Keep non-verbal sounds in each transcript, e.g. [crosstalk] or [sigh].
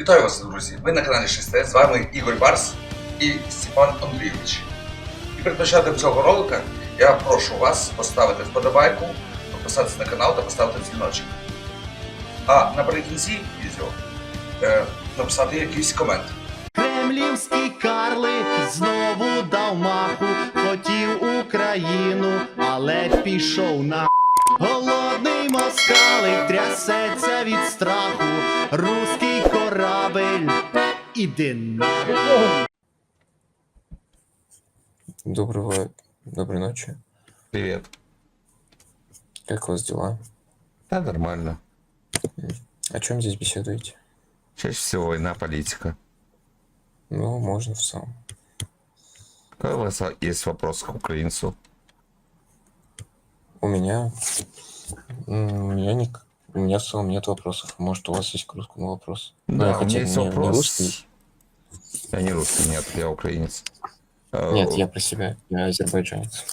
Вітаю вас, друзі! Ви на каналі 6 з вами Ігор Барс і Степан Андрійович. І перед початком цього ролика я прошу вас поставити вподобайку, підписатися на канал та поставити дзвіночок. А наприкінці відео е, написати якийсь комент. Кремлівський карлик знову дав маху, хотів Україну, але пішов на голодний москалик трясеться від страху, руський корабель, іди на. Доброго, доброй ночи. Привет. Как у вас дела? Да, нормально. О чем здесь беседуете? Чаще всего война, политика. Ну, можно в целом. Какой у вас есть вопрос к украинцу? У меня... меня, не... у меня в целом нет вопросов. Может, у вас есть к русскому вопрос? Ну, Да, я у меня есть не- не вопрос. русский. Я не русский, нет, я украинец. А, Нет, я про себя. Я азербайджанец.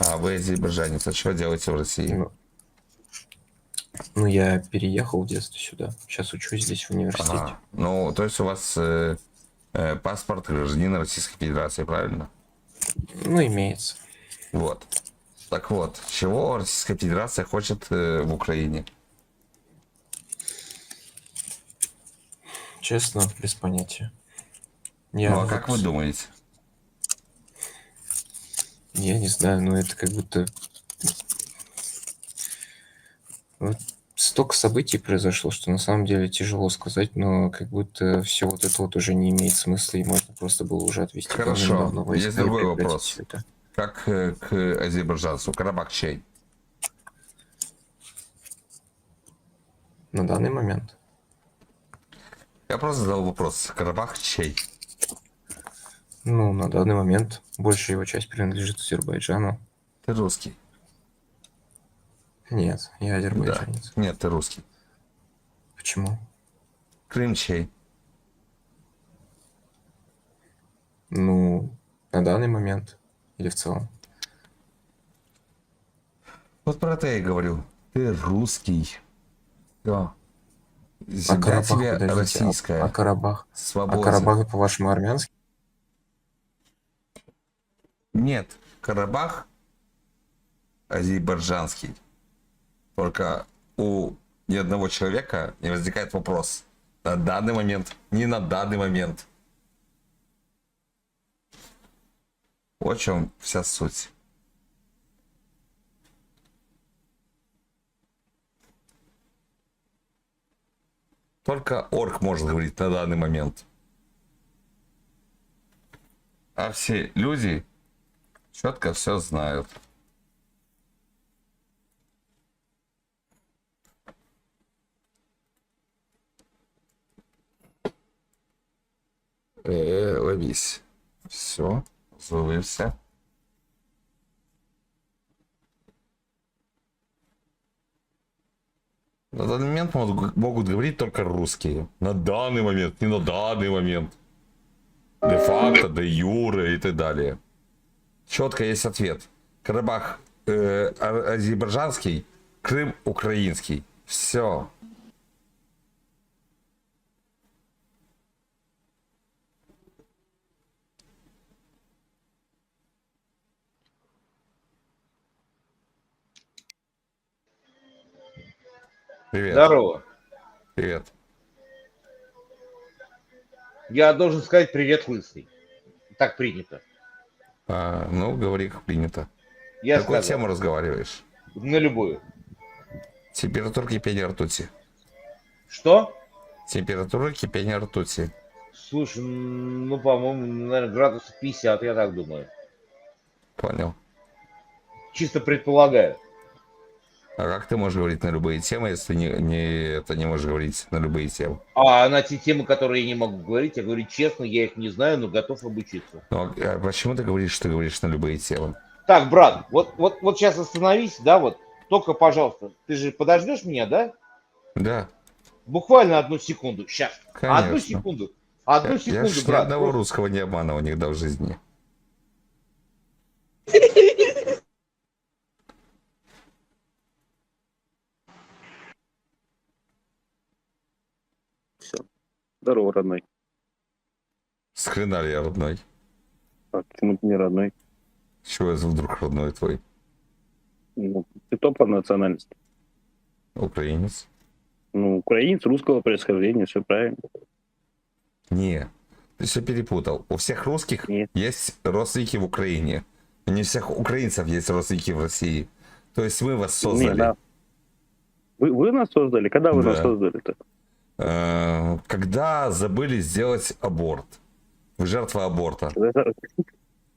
А, вы азербайджанец. А что делаете в России? Ну, ну, я переехал в детстве сюда. Сейчас учусь здесь в университете. Ага. Ну, то есть у вас э, э, паспорт гражданина Российской Федерации, правильно? Ну, имеется. Вот. Так вот, чего Российская Федерация хочет э, в Украине? Честно, без понятия. Я, ну, а как вы думаете? Я не знаю, но это как будто... Вот столько событий произошло, что на самом деле тяжело сказать, но как будто все вот это вот уже не имеет смысла, и можно просто было уже отвести Хорошо, есть другой вопрос. это. Как э, к азербайджанцу? Карабах чей? На данный момент. Я просто задал вопрос. Карабах чей? Ну, на данный момент большая его часть принадлежит Азербайджану. Ты русский. Нет, я азербайджанец. Нет, ты русский. Почему? Крым чей? Ну, на данный момент или в целом? Вот про это я и говорю. Ты русский. Все. А Земля Карабах, тебе подождите, а- российская. А, Карабах? А Свобода. Карабах, по-вашему, армянский? Нет, Карабах азербайджанский. Только у ни одного человека не возникает вопрос. На данный момент, не на данный момент. Вот в чем вся суть. Только орк может говорить на данный момент. А все люди четко все знают. Э, ловись. Все, зловився. На данный момент могут, могут говорить только русские. На данный момент, не на данный момент. Де-факто, де-юре и так далее. Четко есть ответ. Карабах э, а- азербайджанский, Крым украинский. Все. Привет. Здорово. Привет. Я должен сказать привет лысый. Так принято. А, ну, говори, как принято. Я Какую сказал. тему разговариваешь? На любую. Температура кипения ртути. Что? Температура кипения ртути. Слушай, ну, по-моему, наверное, градусов 50, я так думаю. Понял. Чисто предполагаю. А как ты можешь говорить на любые темы, если не, не, это не можешь говорить на любые темы? А на те темы, которые я не могу говорить, я говорю честно, я их не знаю, но готов обучиться. Ну, а почему ты говоришь, что ты говоришь на любые темы? Так, брат, вот, вот, вот сейчас остановись, да, вот. Только, пожалуйста, ты же подождешь меня, да? Да, Буквально одну секунду. Сейчас. конечно. Одну секунду. Одну Я- секунду, я ж ни брат. одного Просто- русского не обманывал никогда в жизни. Здорово, родной. С хрена ли я родной? А почему ты не родной? Чего я вдруг родной твой? Ну, ты кто по национальности? Украинец? Ну, украинец русского происхождения, все правильно. Не, ты все перепутал. У всех русских Нет. есть родственники в Украине. Не у всех украинцев есть родственники в России. То есть мы вас создали. Не, да. Вы, вы нас создали? Когда вы нас Да. создали-то? Э, Когда забыли сделать аборт. Вы жертва аборта.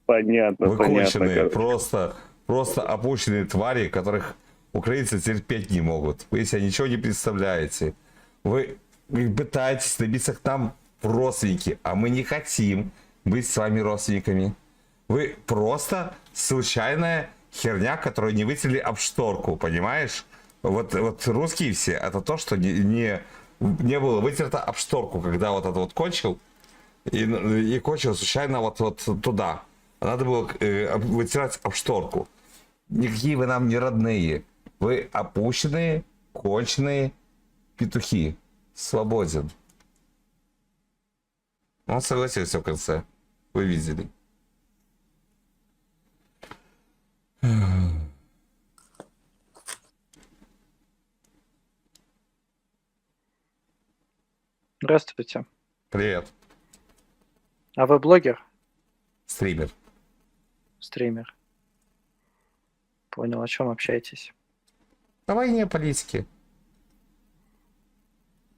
Понятно, Вы конченые, просто, просто опущенные твари, которых украинцы терпеть не могут. Вы себе ничего не представляете. Вы, вы пытаетесь добиться к нам в родственники, а мы не хотим быть с вами родственниками. Вы просто случайная херня, которую не вытянули об шторку, понимаешь? Вот, вот русские все, это то, что не, не, не было вытерто об шторку, когда вот это вот кончил, и, и кончил случайно вот, вот туда. Надо было э, вытирать об шторку. Никакие вы нам не родные. Вы опущенные, конченые петухи. Свободен. Он согласился в конце. Вы видели. Здравствуйте. Привет, А вы блогер? стример. Стример? Понял, о чем общаетесь? На войне политики.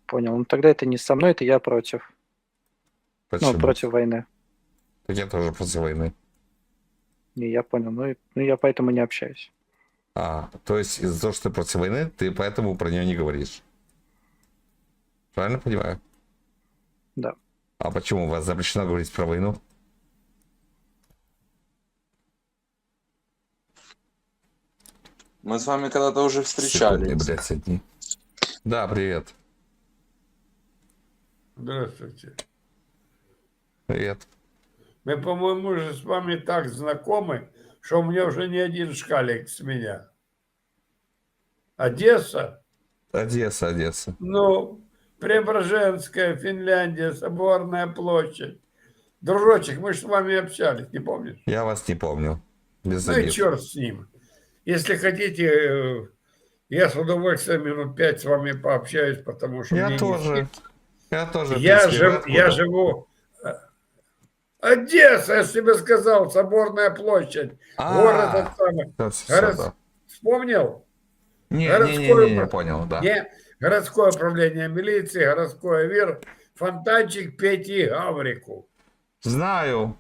Понял. Ну тогда это не со мной, это я против. Почему? Ну, против войны. Так я тоже против войны. Не, я понял. Ну, и- ну я поэтому не общаюсь. А, то есть из-за того, что ты против войны, ты поэтому про нее не говоришь. Правильно понимаю? Да. А почему у вас запрещено говорить про войну? Мы с вами когда-то уже встречались. Секунды, блядь, одни. Да, привет. Здравствуйте. Привет. Мы, по-моему, уже с вами так знакомы, что у меня уже не один шкалик с меня. Одесса, Одесса, Одесса. ну, Преображенская, Финляндия, Соборная площадь. Дружочек, мы же с вами общались, не помнишь? Я вас не помню. Без Ну и обид. черт с ним. Если хотите, э, я с удовольствием минут пять с вами пообщаюсь, потому что Я мне не тоже. Я тоже. Я, жив, я живу... э, Одесса, я тебе сказал, Соборная площадь, А, город этот самый. Город-. Вспомнил? Не, не, не, не, не, понял, да. Не, городское управление милиции, городской ВИР, фонтанчик Пети Гаврику. Знаю.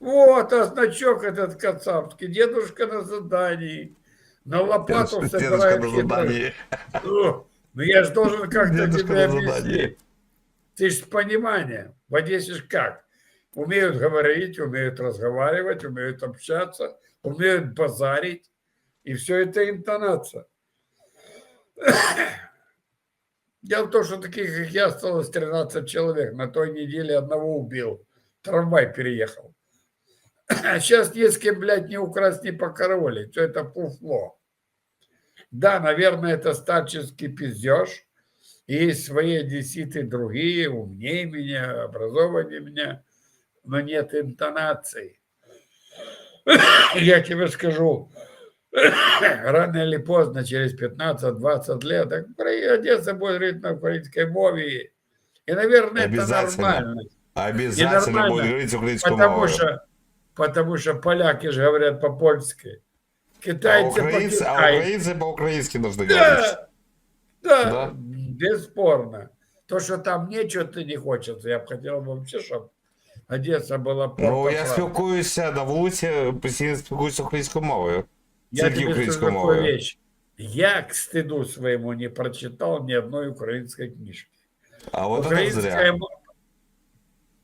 Вот, а значок этот кацапский, дедушка на задании. На лопату Дедушка собирает на хитро- задании. О, Ну я же должен как-то Дедушка тебе на объяснить. Ты ж с пониманием. В Одессе ж как? Умеют говорить, умеют разговаривать, умеют общаться, умеют базарить. И все это интонация. Дело в том, что таких, как я, осталось 13 человек. На той неделе одного убил. Трамвай переехал. А сейчас не с кем, блядь, не украсть, не покоролить. Все это фуфло. Да, наверное, это старческий пиздеж. И есть свои одесситы другие, умнее меня, образованнее меня, но нет интонации. [coughs] Я тебе скажу, рано [coughs] или поздно, через 15-20 лет, так Украина- Одесса будет говорить на украинской мове. И, наверное, это Обязательно. нормально. Обязательно нормально, будет говорить украинскую Потому мову. что, потому что поляки же говорят по-польски. А Китайцы украинцы, а по-китайски. украинцы по-украински должны говорить. Да, да, Да. бесспорно. То, что там нечего, ты не хочется. Я бы хотел бы вообще, чтобы Одесса была Ну, я Порто-Франко. спілкуюся на вулиці, постійно спілкуюся українською мовою. Я Тільки тебе скажу українською такую мовою. вещь. Я, к стыду своему, не прочитал ни одной украинской книжки. А от це Украинская зря. мо-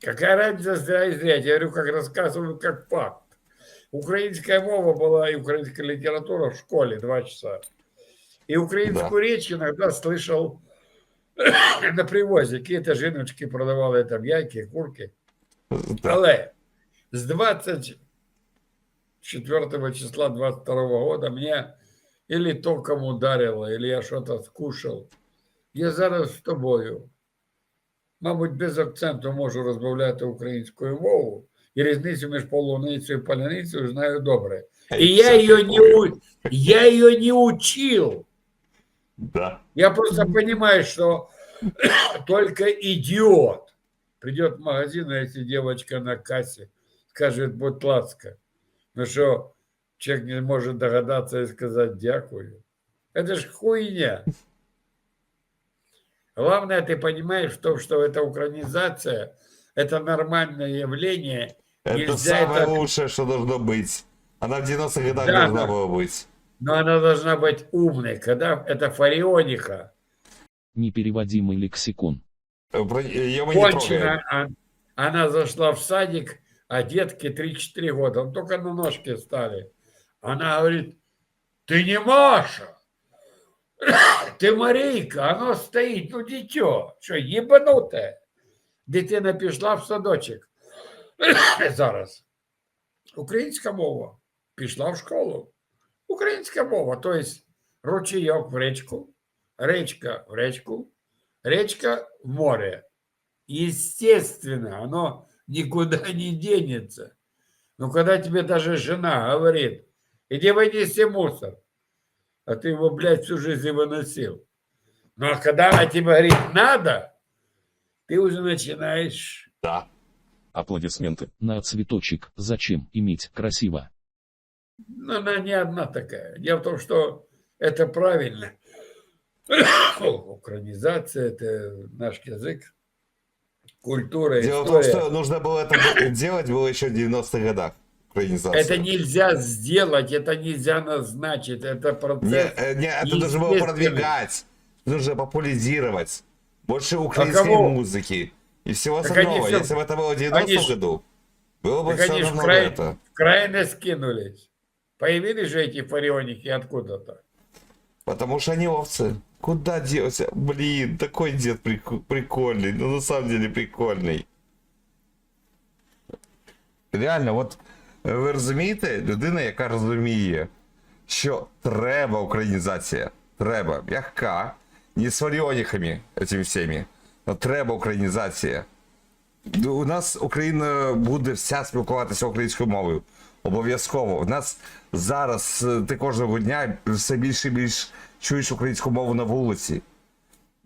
Какая разница, зря и зря? Я говорю, как рассказываю, как факт. Украинская мова была и украинская литература в школе два часа. И украинскую речь иногда слышал [coughs] на привозе. Какие-то жіночки продавали там яйки, курки. Да. Але з 24 числа 22 года мне или током ударило, или я что-то скушал. Я зараз з тобою. мабуть, без акценту можу розмовляти українською мовою, і різницю між полуницею і паляницею знаю добре. И я ее не, у- я ее не учил. Да. Я просто понимаю, что [coughs] только идиот придет в магазин, а если девочка на кассе скажет, будь ласка, ну что, человек не может догадаться и сказать дякую. Это ж хуйня. Главное, ты понимаешь в том, что эта украинизация – это нормальное явление. Это Нельзя самое это- лучшее, что должно быть. Она в 90-х годах Да, должна была быть. Но она должна быть умной, когда это фарионика. Непереводимый лексикон. Э, про- Ее мы не а- она зашла в садик, а детке 3-4 года, он только на ножки стали. Она говорит, ты не Маша, [coughs] ты Марійка, оно стоїть, ну дитё, що, єбануте? Дитина пішла в садочок. [coughs] Зараз. Українська мова пішла в школу. Українська мова, тобто ручейок в речку, речка в речку, речка в море. Естественно, оно никуда не денется. Но когда тебе даже жена говорит, иди вынеси мусор, а ты его, блядь, всю жизнь выносил. Ну а когда она тебе говорит надо, ты уже начинаешь... Да. Аплодисменты. На цветочек. Зачем иметь красиво? Ну, она не одна такая. Дело в том, что это правильно. [coughs] Украинизация – это наш язык, культура, Дело в том, история. что нужно было это делать было еще в 90-х годах. Это нельзя сделать, это нельзя назначить, это процесс. Не, э, не, это нужно было продвигать. Нужно популяризировать. Больше украинской кого? музыки. И всего Так остального. всё- Если бы это было в 90-м они году, было бы Так все равно край- это. Крайность скинулись. Появились же эти фарионики откуда-то. Потому что они овцы. Куда делся? Блин, такой дед прик- прикольный. Ну, на самом деле прикольний. Реально, от е, ви розумієте, людина, яка розуміє, що треба українізація. Треба. М'яка. Не з варіоніхами цими всіми. Но треба українізація. У нас Україна буде вся спілкуватися українською мовою. Обов'язково. У нас зараз е, ти кожного дня все більше і більш чуєш українську мову на вулиці.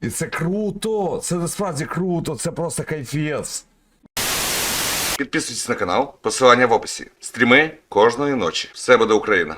І це круто! Це насправді круто, це просто кайфєс. Підписуйтесь на канал, посилання в описі. Стріми кожної ночі. Все буде Україна.